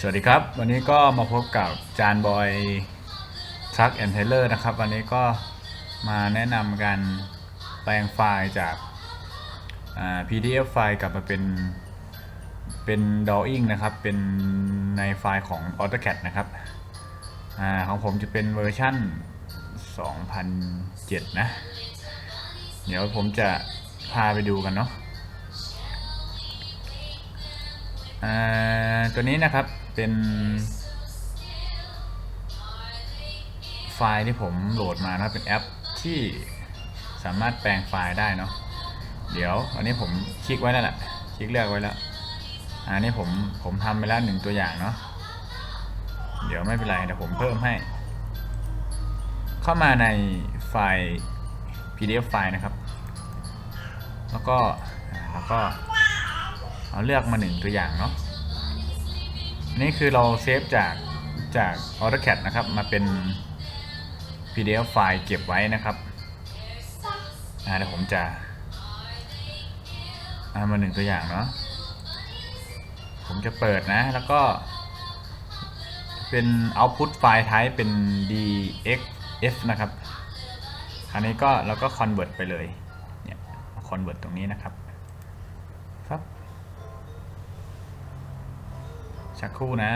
สวัสดีครับ วันนี้ก็มาพบกับจานบอยทรัคแอนเทเลอร์นะครับ วันนี้ก็มาแนะนำการแปลงไฟล์จากอ่า PDF ไฟล์กลับมาเป็นเป็น drawing นะครับ เป็นในไฟล์ของ AutoCAD นะครับอาของผมจะเป็นเวอร์ชั่น 2007 นะ เดี๋ยวผมจะพาไปดูกันเนาะอ่า ตัวนี้นะครับเป็นไฟล์ที่ผมโหลดมานะครับเป็นแอปที่สามารถแปลงไฟล์ได้เนาะเดี๋ยวอันนี้ผมคลิกไว้แล้วแหละคลิกเลือกไว้แล้วอันนี้ผมผมทำไปแล้วหนึ่งตัวอย่างเนาะเดี๋ยวไม่เป็นไรเดี๋ยวผมเพิ่มให้ เข้ามาในไฟล์ PDF ไฟล์นะครับ แล้วก็แล้วก็เอาเลือกมาหนึ่งตัวอย่างเนาะ นี่คือเราเซฟจากจาก AutoCAD นะครับมาเป็น PDF ไฟล์เก็บไว้นะครับอ่าเดี๋ยวผมจะเอามาหนึ่งตัวอย่างเนาะผมจะเปิดนะแล้วก็เป็น output ไฟล์ type เป็น dxf นะครับคราวนี้ก็เราก็ convert ไปเลยเนี่ย convert ตรงนี้นะครับครับ สักครู่นะ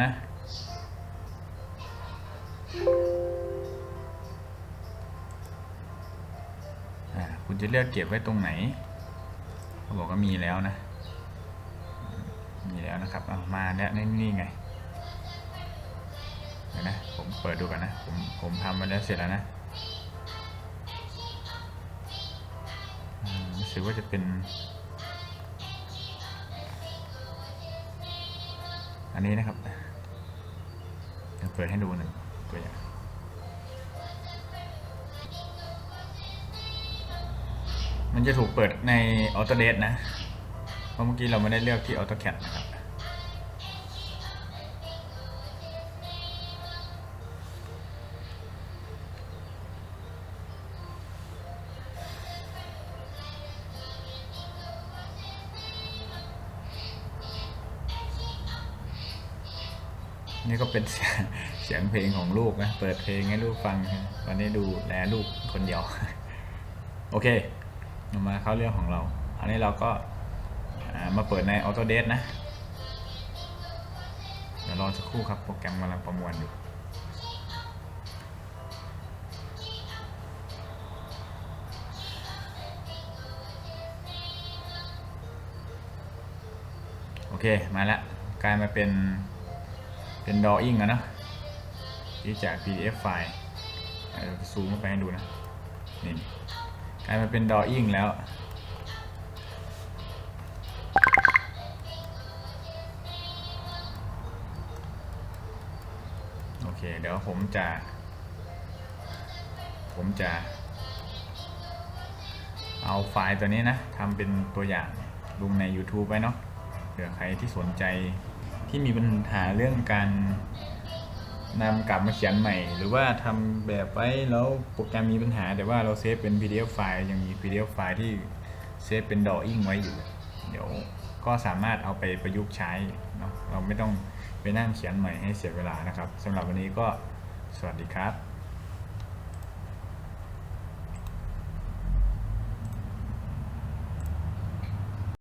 คุณจะเลือกเก็บไว้ตรงไหนเขาบอกว่ามีแล้วนะ มีแล้วนะครับามาแล้วนี่นี่ไงเดี๋ยวนะ ผมเปิดดูกันนะ ผมผมทำมาแล้วเสร็จแล้วนะรู้สึกว่าจะเป็น อันนี้นะครับเดี๋ยวเปิดให้ดูหนึ่งตัวอย่างมันจะถูกเปิดใน Autodesk นะ เพราะเมื่อกี้เราไม่ได้เลือกที่ AutoCAD นะครับ นี่ก็เป็นเสียงเพลงของลูกนะเปิดเพลงให้ลูกฟังวันนี้ดูแลลูกคนเดียว โอเคมาเข้าเรื่องของเรา อันนี้เราก็มาเปิดใน Autodesk นะเดี๋ยวรอสักครู่ครับ โปรแกรมกำลังประมวลอยู่โอเค มาแล้วกลายมาเป็น เป็น drawing อะนะที่จาก PDF ไฟล์ซูมเข้าไปให้ดูนะนี่กลายมาเป็น drawing แล้วโอเค เดี๋ยวผมจะ ผมจะ เอาไฟล์ตัวนี้นะทำเป็นตัวอย่างลงใน YouTube ไว้เนาะเผื่อใครที่สนใจ ที่มีปัญหาเรื่องการนำกลับมาเขียนใหม่ หรือว่าทำแบบไว้แล้วโปรแกรมมีปัญหา แต่ว่าเราเซฟเป็น PDF ไฟล์ยังมี PDF ไฟล์ที่เซฟเป็น drawing ไว้อยู่ เดี๋ยวก็สามารถเอาไปประยุกต์ใช้เนาะเราไม่ต้องไปนั่งเขียนใหม่ให้เสียเวลานะครับสำหรับวันนี้ก็สวัสดีครับ